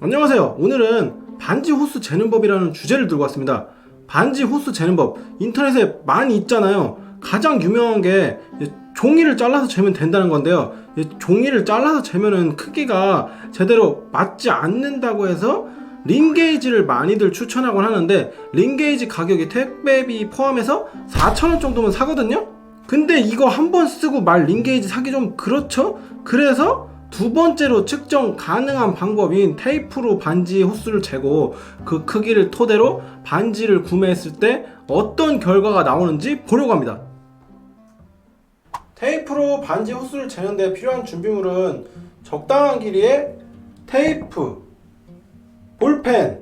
안녕하세요. 오늘은 반지 호수 재는 법이라는 주제를 들고 왔습니다. 반지 호수 재는 법 인터넷에 많이 있잖아요. 가장 유명한 게 종이를 잘라서 재면 된다는 건데요. 이 종이를 잘라서 재면은 크기가 제대로 맞지 않는다고 해서 링게이지를 많이들 추천하곤 하는데 링게이지 가격이 택배비 포함해서 4,000원 정도면 사거든요. 근데 이거 한 번 쓰고 말 링게이지 사기 좀 그렇죠? 그래서 두 번째로 측정 가능한 방법인 테이프로 반지 호수를 재고 그 크기를 토대로 반지를 구매했을 때 어떤 결과가 나오는지 보려고 합니다. 테이프로 반지 호수를 재는데 필요한 준비물은 적당한 길이의 테이프, 볼펜,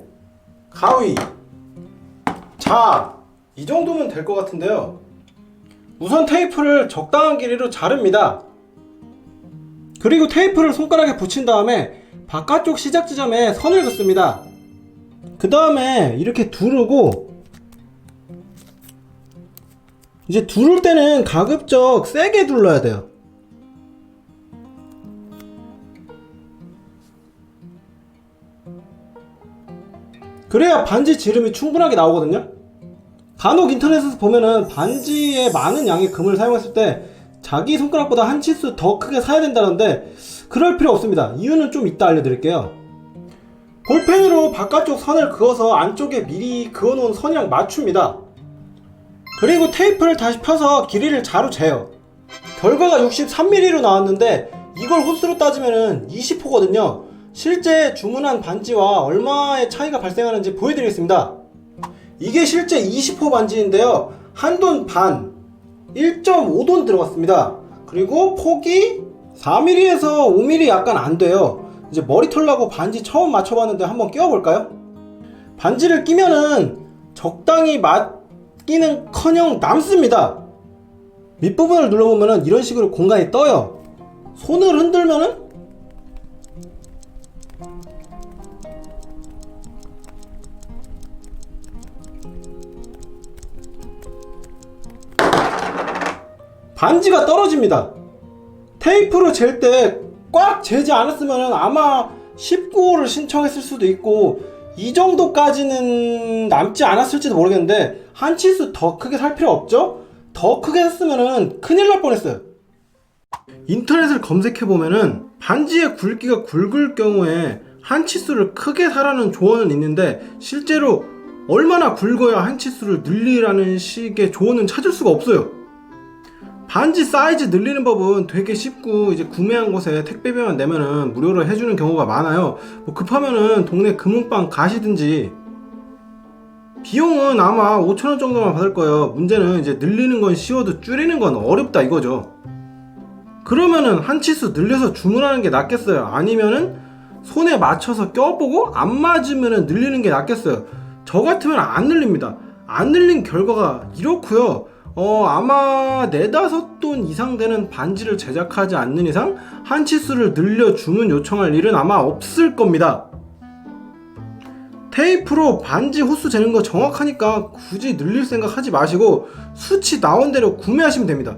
가위, 자, 이 정도면 될 것 같은데요. 우선 테이프를 적당한 길이로 자릅니다. 그리고 테이프를 손가락에 붙인 다음에 바깥쪽 시작 지점에 선을 긋습니다. 그 다음에 이렇게 두르고 이제 두를 때는 가급적 세게 둘러야 돼요. 그래야 반지 지름이 충분하게 나오거든요. 간혹 인터넷에서 보면은 반지에 많은 양의 금을 사용했을 때 자기 손가락보다 한 치수 더 크게 사야 된다는데 그럴 필요 없습니다. 이유는 좀 이따 알려드릴게요. 볼펜으로 바깥쪽 선을 그어서 안쪽에 미리 그어놓은 선이랑 맞춥니다. 그리고 테이프를 다시 펴서 길이를 자로 재요. 결과가 63mm로 나왔는데 이걸 호수로 따지면은 20호거든요. 실제 주문한 반지와 얼마의 차이가 발생하는지 보여드리겠습니다. 이게 실제 20호 반지인데요. 한 돈 반, 1.5돈 들어갔습니다. 그리고 폭이 4mm에서 5mm 약간 안 돼요. 이제 머리털 나고 반지 처음 맞춰봤는데 한번 끼워볼까요? 반지를 끼면은 적당히 맞기는 커녕 남습니다. 밑부분을 눌러보면은 이런 식으로 공간이 떠요. 손을 흔들면은 반지가 떨어집니다. 테이프로 잴 때 꽉 재지 않았으면 아마 19호를 신청했을 수도 있고 이 정도까지는 남지 않았을지도 모르겠는데 한 치수 더 크게 살 필요 없죠? 더 크게 했으면 큰일 날 뻔했어요. 인터넷을 검색해 보면은 반지의 굵기가 굵을 경우에 한 치수를 크게 사라는 조언은 있는데 실제로 얼마나 굵어야 한 치수를 늘리라는 식의 조언은 찾을 수가 없어요. 반지 사이즈 늘리는 법은 되게 쉽고 이제 구매한 곳에 택배비만 내면은 무료로 해주는 경우가 많아요. 뭐 급하면은 동네 금은방 가시든지 비용은 아마 5천원 정도만 받을 거예요. 문제는 이제 늘리는 건 쉬워도 줄이는 건 어렵다 이거죠. 그러면은 한 치수 늘려서 주문하는 게 낫겠어요? 아니면은 손에 맞춰서 껴보고 안 맞으면은 늘리는 게 낫겠어요? 저 같으면 안 늘립니다. 안 늘린 결과가 이렇고요. 어, 아마 네다섯 돈 이상 되는 반지를 제작하지 않는 이상 한 치수를 늘려 주문 요청할 일은 아마 없을 겁니다. 테이프로 반지 호수 재는 거 정확하니까 굳이 늘릴 생각 하지 마시고 수치 나온 대로 구매하시면 됩니다.